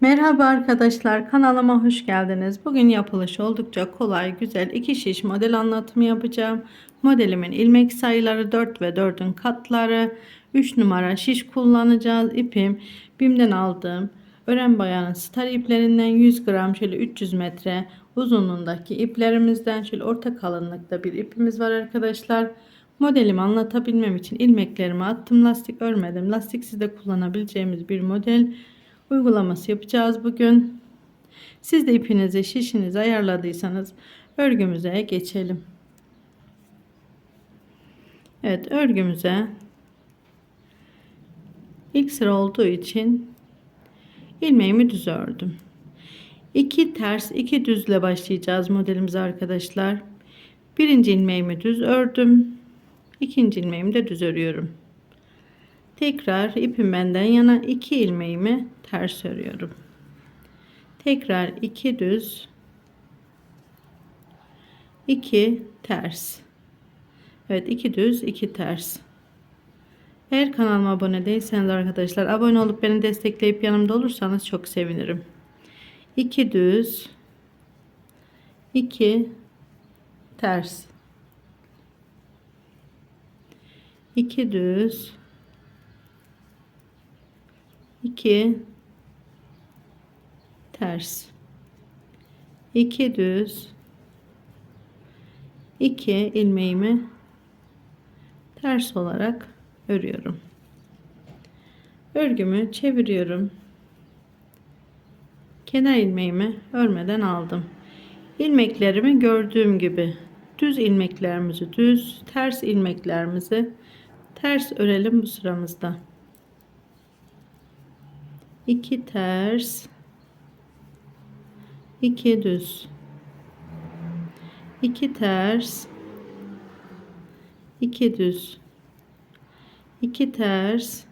Merhaba arkadaşlar kanalıma hoş geldiniz. Bugün yapılışı oldukça kolay güzel iki şiş model anlatımı yapacağım. Modelimin ilmek sayıları 4 ve 4'ün katları 3 numara şiş kullanacağız. İpim BİM'den aldığım ören bayanın star iplerinden 100 gram şöyle 300 metre uzunluğundaki iplerimizden şöyle orta kalınlıkta bir ipimiz var arkadaşlar. Modelimi anlatabilmem için ilmeklerimi attım lastik örmedim. Lastiksiz de kullanabileceğimiz bir model uygulaması yapacağız bugün. Siz de ipinizi şişinizi ayarladıysanız örgümüze geçelim. Evet örgümüze ilk sıra olduğu için ilmeğimi düz ördüm. 2 ters 2 düzle başlayacağız modelimize arkadaşlar. Birinci ilmeğimi düz ördüm. İkinci ilmeğimi de düz örüyorum. Tekrar ipim benden yana 2 ilmeğimi ters örüyorum. Tekrar 2 düz 2 ters. Evet 2 düz 2 ters. Eğer kanalıma abone değilseniz arkadaşlar abone olup beni destekleyip yanımda olursanız çok sevinirim. 2 düz 2 ters 2 düz 2 ters 2 düz 2 ilmeğimi ters olarak örüyorum. Örgümü çeviriyorum. Kenar ilmeğimi örmeden aldım. İlmeklerimi gördüğüm gibi düz ilmeklerimizi düz, ters ilmeklerimizi ters örelim bu sıramızda. 2 ters. 2 düz. 2 ters. 2 düz. 2 ters.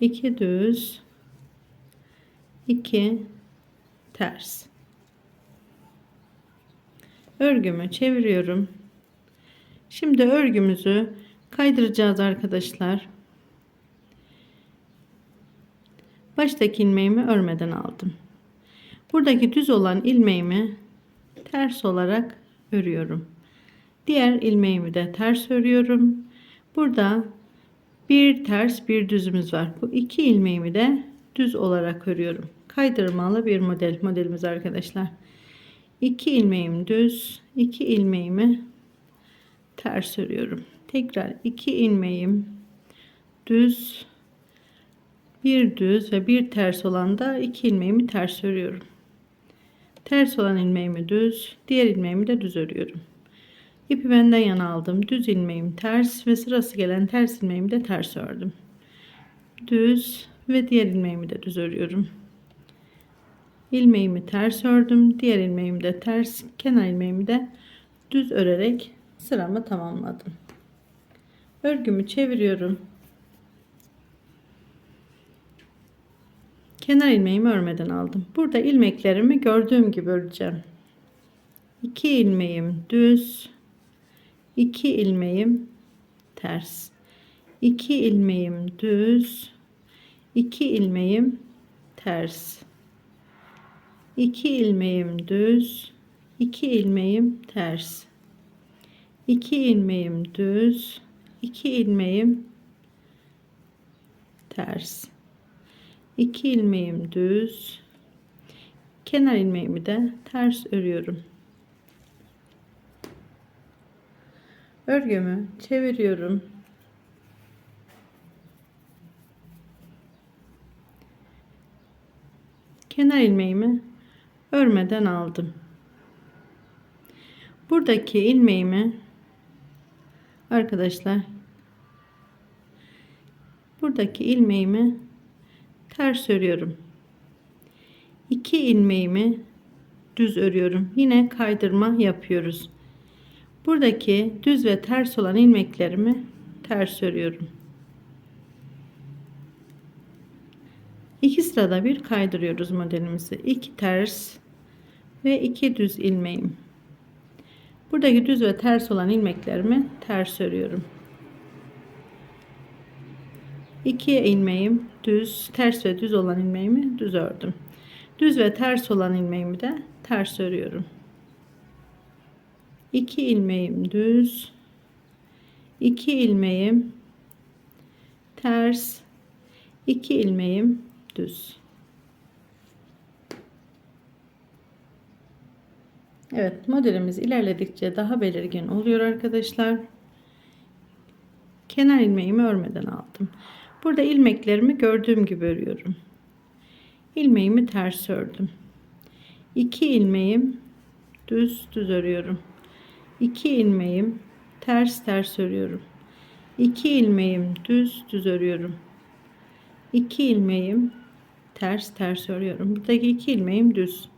2 düz. 2 ters. Örgümü çeviriyorum Şimdi örgümüzü kaydıracağız arkadaşlar. Baştaki ilmeğimi örmeden aldım. Buradaki düz olan ilmeğimi ters olarak örüyorum. Diğer ilmeğimi de ters örüyorum. Burada bir ters bir düzümüz var. Bu iki ilmeğimi de düz olarak örüyorum. Kaydırmalı bir model modelimiz arkadaşlar. İki ilmeğim düz, iki ilmeğimi ters örüyorum. Tekrar iki ilmeğim düz bir düz ve bir ters olan da iki ilmeğimi ters örüyorum. Ters olan ilmeğimi düz, diğer ilmeğimi de düz örüyorum. İpi benden yana aldım. Düz ilmeğim ters ve sırası gelen ters ilmeğimi de ters ördüm. Düz ve diğer ilmeğimi de düz örüyorum. İlmeğimi ters ördüm. Diğer ilmeğimi de ters, kenar ilmeğimi de düz örerek sıramı tamamladım. Örgümü çeviriyorum. Kenar ilmeğimi örmeden aldım. Burada ilmeklerimi gördüğüm gibi öreceğim. 2 ilmeğim düz, 2 ilmeğim ters. 2 ilmeğim düz, 2 ilmeğim ters. 2 ilmeğim düz, 2 ilmeğim ters. 2 ilmeğim düz 2 ilmeğim ters. 2 ilmeğim düz kenar ilmeğimi de ters örüyorum. Örgümü çeviriyorum. Kenar ilmeğimi örmeden aldım. Buradaki ilmeğimi arkadaşlar buradaki ilmeğimi ters örüyorum. 2 ilmeğimi düz örüyorum. Yine kaydırma yapıyoruz. Buradaki düz ve ters olan ilmeklerimi ters örüyorum. İki sırada bir kaydırıyoruz modelimizi. 2 ters ve 2 düz ilmeğim. Buradaki düz ve ters olan ilmeklerimi ters örüyorum. 2 ilmeğim düz, ters ve düz olan ilmeğimi düz ördüm. Düz ve ters olan ilmeğimi de ters örüyorum. 2 ilmeğim düz, 2 ilmeğim ters, 2 ilmeğim düz. Evet modelimiz ilerledikçe daha belirgin oluyor arkadaşlar. Kenar ilmeğimi örmeden aldım. Burada ilmeklerimi gördüğüm gibi örüyorum. İlmeğimi ters ördüm. 2 ilmeğim düz düz örüyorum. 2 ilmeğim ters ters örüyorum. 2 ilmeğim düz düz örüyorum. 2 ilmeğim ters ters örüyorum. Buradaki 2 ilmeğim düz.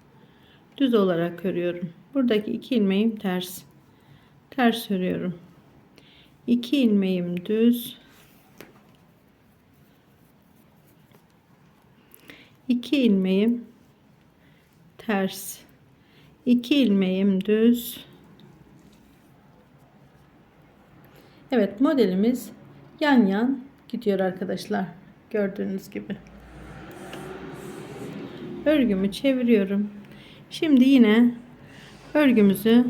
Düz olarak örüyorum. Buradaki 2 ilmeğim ters. Ters örüyorum. 2 ilmeğim düz. 2 ilmeğim ters. 2 ilmeğim düz. Evet modelimiz yan yan gidiyor arkadaşlar. Gördüğünüz gibi. Örgümü çeviriyorum. Şimdi yine örgümüzü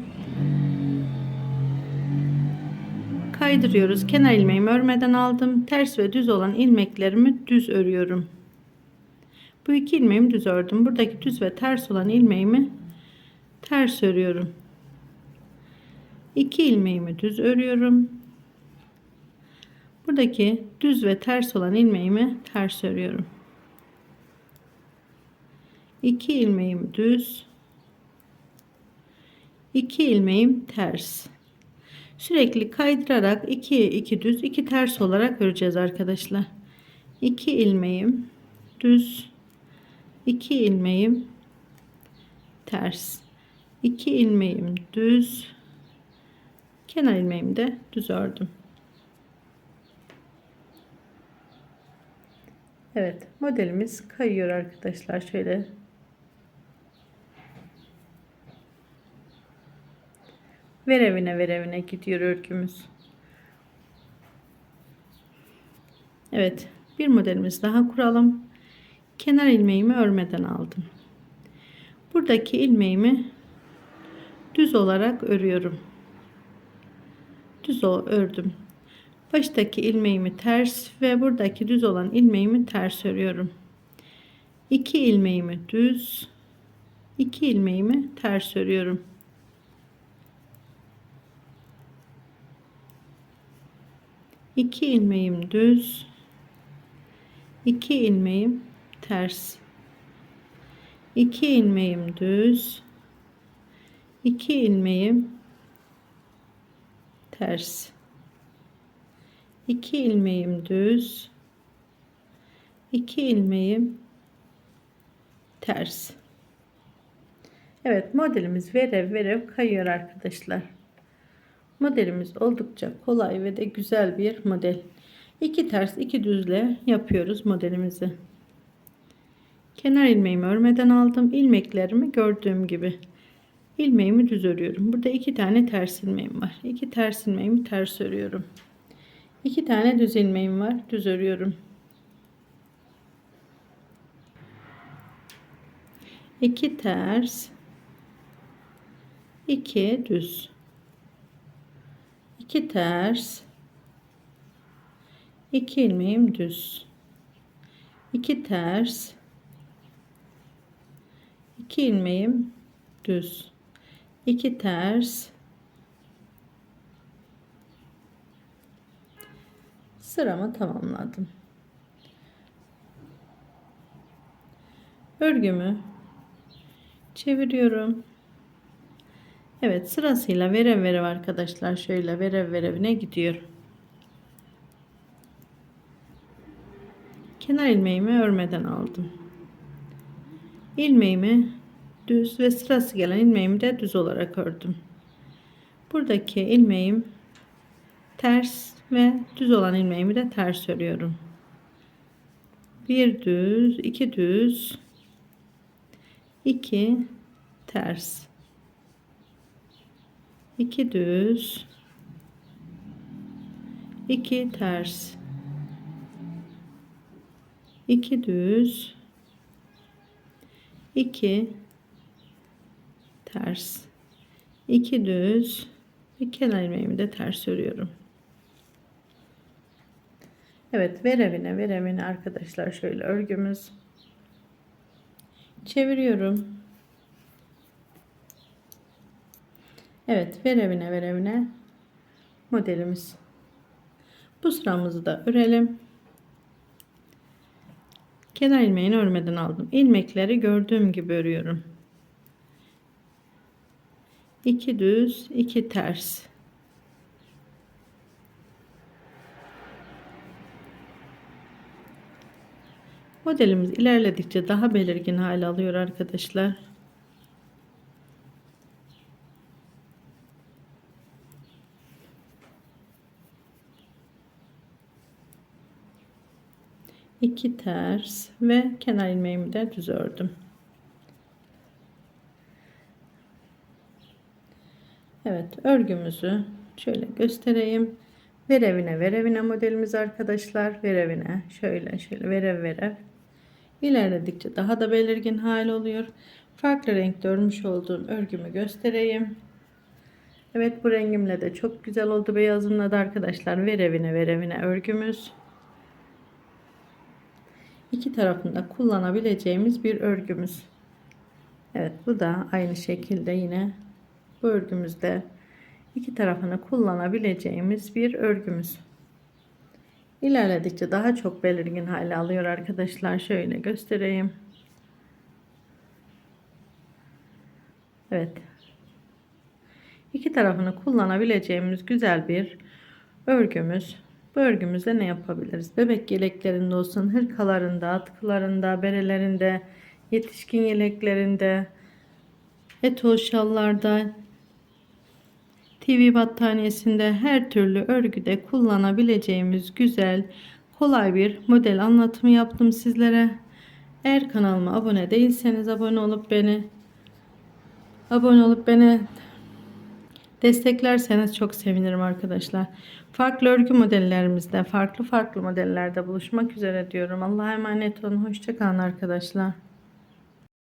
kaydırıyoruz. Kenar ilmeğimi örmeden aldım. Ters ve düz olan ilmeklerimi düz örüyorum. Bu iki ilmeğimi düz ördüm. Buradaki düz ve ters olan ilmeğimi ters örüyorum. İki ilmeğimi düz örüyorum. Buradaki düz ve ters olan ilmeğimi ters örüyorum. 2 ilmeğim düz 2 ilmeğim ters. Sürekli kaydırarak 2 2 düz 2 ters olarak öreceğiz arkadaşlar. 2 ilmeğim düz 2 ilmeğim ters. 2 ilmeğim düz kenar ilmeğimi de düz ördüm. Evet modelimiz kayıyor arkadaşlar. Şöyle verevine verevine gidiyor örgümüz. Evet bir modelimiz daha kuralım. Kenar ilmeğimi örmeden aldım. Buradaki ilmeğimi düz olarak örüyorum. Düz ördüm. Baştaki ilmeğimi ters ve buradaki düz olan ilmeğimi ters örüyorum. 2 ilmeğimi düz, 2 ilmeğimi ters örüyorum. 2 ilmeğim düz. 2 ilmeğim ters. 2 ilmeğim düz. 2 ilmeğim ters. 2 ilmeğim düz. 2 ilmeğim ters. Evet modelimiz verev verev kayıyor arkadaşlar Modelimiz oldukça kolay ve de güzel bir model. İki ters iki düzle yapıyoruz modelimizi. Kenar ilmeğimi örmeden aldım. ilmeklerimi gördüğüm gibi ilmeğimi düz örüyorum. Burada iki tane ters ilmeğim var. İki ters ilmeğimi ters örüyorum. İki tane düz ilmeğim var. Düz örüyorum. İki ters, iki düz. 2 ters. 2 ilmeğim düz. 2 ters. 2 ilmeğim düz. 2 ters. Sıramı tamamladım. Örgümü çeviriyorum Evet sırasıyla verev verev arkadaşlar şöyle verev verevine gidiyor. Kenar ilmeğimi örmeden aldım. İlmeğimi düz ve sırası gelen ilmeğimi de düz olarak ördüm. Buradaki ilmeğim ters ve düz olan ilmeğimi de ters örüyorum. Bir düz, iki düz, iki ters. 2 düz. 2 ters. 2 düz. 2 ters. 2 düz. Ve kenar ilmeğimi de ters örüyorum. Evet verevine verevine arkadaşlar şöyle örgümüz. Çeviriyorum. Evet verevine verevine modelimiz. Bu sıramızı da örelim. Kenar ilmeğini örmeden aldım. İlmekleri gördüğüm gibi örüyorum. 2 düz, 2 ters. Modelimiz ilerledikçe daha belirgin hale alıyor arkadaşlar. İki ters ve kenar ilmeğimi de düz ördüm. Evet örgümüzü şöyle göstereyim. Verevine verevine modelimiz arkadaşlar. Verevine şöyle şöyle verev verev. İlerledikçe daha da belirgin hal oluyor. Farklı renkte örmüş olduğum örgümü göstereyim. Evet bu rengimle de çok güzel oldu beyazımla da arkadaşlar. Verevine verevine örgümüz. İki tarafında kullanabileceğimiz bir örgümüz. Evet bu da aynı şekilde yine bu örgümüzde iki tarafını kullanabileceğimiz bir örgümüz. İlerledikçe daha çok belirgin hale alıyor arkadaşlar. Şöyle göstereyim. Evet. İki tarafını kullanabileceğimiz güzel bir örgümüz. Bu örgümüzde ne yapabiliriz? Bebek yeleklerinde olsun, hırkalarında, atkılarında, berelerinde, yetişkin yeleklerinde, etol şallarda, TV battaniyesinde her türlü örgüde kullanabileceğimiz güzel, kolay bir model anlatımı yaptım sizlere. Eğer kanalıma abone değilseniz abone olup beni abone olup beni desteklerseniz çok sevinirim arkadaşlar. Farklı örgü modellerimizde, farklı farklı modellerde buluşmak üzere diyorum. Allah'a emanet olun. Hoşçakalın arkadaşlar.